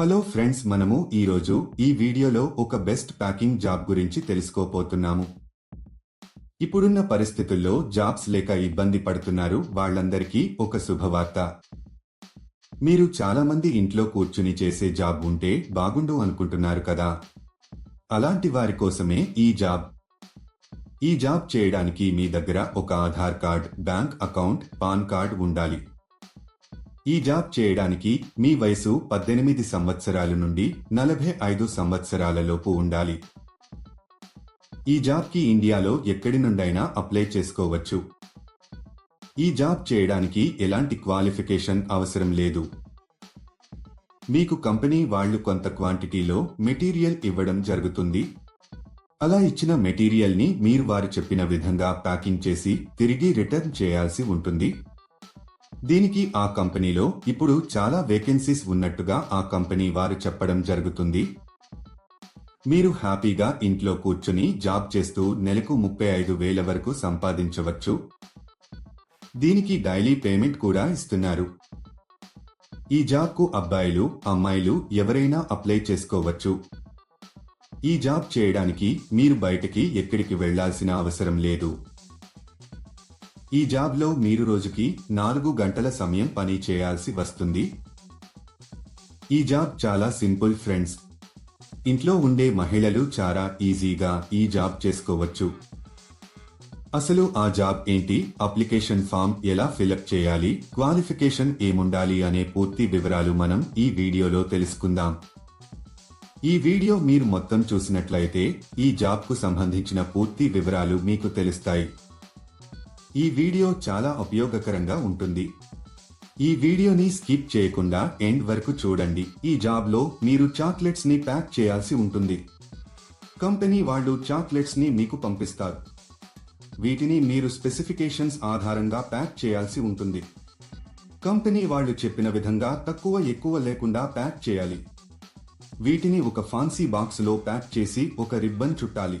Hello friends మనము ఈరోజు ఈ వీడియోలో ఒక బెస్ట్ ప్యాకింగ్ జాబ్ గురించి తెలుసుకోపోతున్నాము ఇప్పుడున్న పరిస్థితుల్లో జాబ్స్ లేక ఇబ్బంది పడుతున్నారు వాళ్ళందరికీ ఒక శుభవార్త. మీరు చాలామంది ఇంట్లో కూర్చుని చేసే జాబ్ ఉంటే బాగుండు అనుకుంటున్నారు కదా? అలాంటి వారి కోసమే ఈ జాబ్. ఈ జాబ్ చేయడానికి మీ దగ్గర ఒక Aadhaar card bank account PAN card ఉండాలి. ఈ జాబ్ చేయడానికి మీ వయసు పద్దెనిమిది సంవత్సరాల నుండి నలభై ఐదు సంవత్సరాలలోపు ఉండాలి. ఈ జాబ్కి ఇండియాలో ఎక్కడి నుండైనా అప్లై చేసుకోవచ్చు. ఈ జాబ్ చేయడానికి ఎలాంటి క్వాలిఫికేషన్ అవసరం లేదు. మీకు కంపెనీ వాళ్ళు కొంత క్వాంటిటీలో మెటీరియల్ ఇవ్వడం జరుగుతుంది. అలా ఇచ్చిన మెటీరియల్ని మీరు వారు చెప్పిన విధంగా ప్యాకింగ్ చేసి తిరిగి రిటర్న్ చేయాల్సి ఉంటుంది. దీనికి ఆ కంపెనీలో ఇప్పుడు చాలా వేకెన్సీస్ ఉన్నట్టుగా ఆ కంపెనీ వారు చెప్పడం జరుగుతుంది. మీరు హ్యాపీగా ఇంట్లో కూర్చుని జాబ్ చేస్తూ నెలకు ముప్పై ఐదు వేల వరకు సంపాదించవచ్చు. దీనికి డైలీ పేమెంట్ కూడా ఇస్తున్నారు. ఈ జాబ్కు అబ్బాయిలు అమ్మాయిలు ఎవరైనా అప్లై చేసుకోవచ్చు. ఈ జాబ్ చేయడానికి మీరు బయటకి ఎక్కడికి వెళ్ళాల్సిన అవసరం లేదు. ఈ జాబ్లో మీరు రోజుకి నాలుగు గంటల సమయం పని చేయాల్సి వస్తుంది. ఈ జాబ్ చాలా సింపుల్ ఫ్రెండ్స్. ఇంట్లో ఉండే మహిళలు చాలా ఈజీగా ఈ జాబ్ చేసుకోవచ్చు. అసలు ఆ జాబ్ ఏంటి? అప్లికేషన్ ఫామ్ ఎలా ఫిలప్ చేయాలి? క్వాలిఫికేషన్ ఏముండాలి అనే పూర్తి వివరాలు మనం ఈ వీడియోలో తెలుసుకుందాం. ఈ వీడియో మీరు మొత్తం చూసినట్లయితే ఈ జాబ్కు సంబంధించిన పూర్తి వివరాలు మీకు తెలుస్తాయి. ఈ వీడియో చాలా ఉపయోగకరంగా ఉంటుంది. ఈ వీడియోని స్కిప్ చేయకుండా ఎండ్ వరకు చూడండి. ఈ జాబ్లో మీరు చాక్లెట్స్ని ప్యాక్ చేయాల్సి ఉంటుంది. కంపెనీ వాళ్ళు చాక్లెట్స్ని మీకు పంపిస్తారు. వీటిని మీరు స్పెసిఫికేషన్స్ ఆధారంగా ప్యాక్ చేయాల్సి ఉంటుంది. కంపెనీ వాళ్ళు చెప్పిన విధంగా తక్కువ ఎక్కువ లేకుండా ప్యాక్ చేయాలి. వీటిని ఒక ఫాన్సీ బాక్స్లో ప్యాక్ చేసి ఒక రిబ్బన్ చుట్టాలి.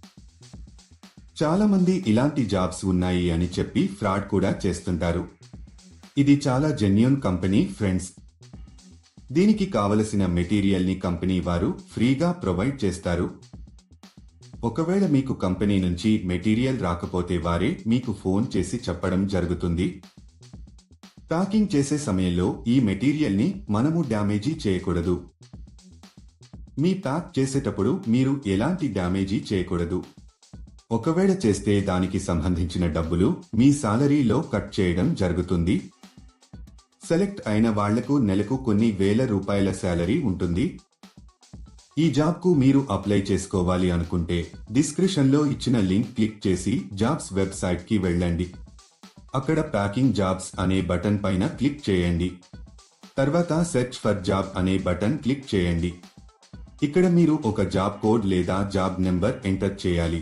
చాలా మంది ఇలాంటి జాబ్స్ ఉన్నాయి అని చెప్పి ఫ్రాడ్ కూడా చేస్తుంటారు. ఇది చాలా జెన్యున్ కంపెనీ ఫ్రెండ్స్. దీనికి కావలసిన మెటీరియల్ని కంపెనీ వారు ఫ్రీగా ప్రొవైడ్ చేస్తారు. ఒకవేళ మీకు కంపెనీ నుంచి మెటీరియల్ రాకపోతే వారే మీకు ఫోన్ చేసి చెప్పడం జరుగుతుంది. ప్యాకింగ్ చేసే సమయంలో ఈ మెటీరియల్ని మనము డ్యామేజీ చేయకూడదు. మీ ప్యాక్ చేసేటప్పుడు మీరు ఎలాంటి డ్యామేజీ చేయకూడదు. ఒకవేళ చేస్తే దానికి సంబంధించిన డబ్బులు మీ సాలరీలో కట్ చేయడం జరుగుతుంది. సెలెక్ట్ అయిన వాళ్ళకు నెలకు కొన్ని వేల రూపాయల శాలరీ ఉంటుంది. ఈ జాబ్కు మీరు అప్లై చేసుకోవాలి అనుకుంటే డిస్క్రిప్షన్లో ఇచ్చిన లింక్ క్లిక్ చేసి జాబ్స్ వెబ్సైట్కి వెళ్ళండి. అక్కడ ప్యాకింగ్ జాబ్స్ అనే బటన్ పైన క్లిక్ చేయండి. తర్వాత సెర్చ్ ఫర్ జాబ్ అనే బటన్ క్లిక్ చేయండి. ఇక్కడ మీరు ఒక జాబ్ కోడ్ లేదా జాబ్ నెంబర్ ఎంటర్ చేయాలి.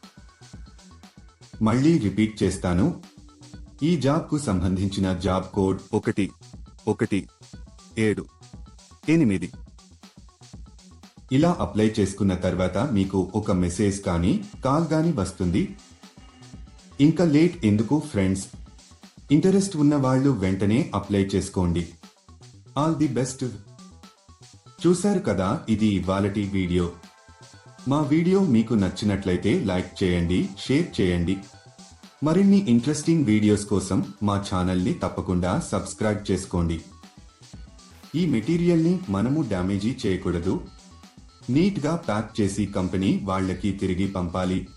మళ్ళీ రిపీట్ చేస్తాను. ఈ జాబ్కు సంబంధించిన జాబ్ కోడ్ ఒకటి ఒకటి ఏడు ఎనిమిది. ఇలా అప్లై చేసుకున్న తర్వాత మీకు ఒక మెసేజ్ కానీ కాల్ కానీ వస్తుంది. ఇంకా లేట్ ఎందుకు ఫ్రెండ్స్? ఇంటరెస్ట్ ఉన్న వాళ్ళు వెంటనే అప్లై చేసుకోండి. All the best. చూశారు కదా ఇది ఇవాళటి వీడియో. మా వీడియో మీకు నచ్చినట్లయితే లైక్ చేయండి షేర్ చేయండి. మరిన్ని ఇంట్రెస్టింగ్ వీడియోస్ కోసం మా ఛానల్ని తప్పకుండా సబ్స్క్రైబ్ చేసుకోండి. ఈ మెటీరియల్ని మనము డ్యామేజీ చేయకూడదు. నీట్గా ప్యాక్ చేసి కంపెనీ వాళ్ళకి తిరిగి పంపాలి.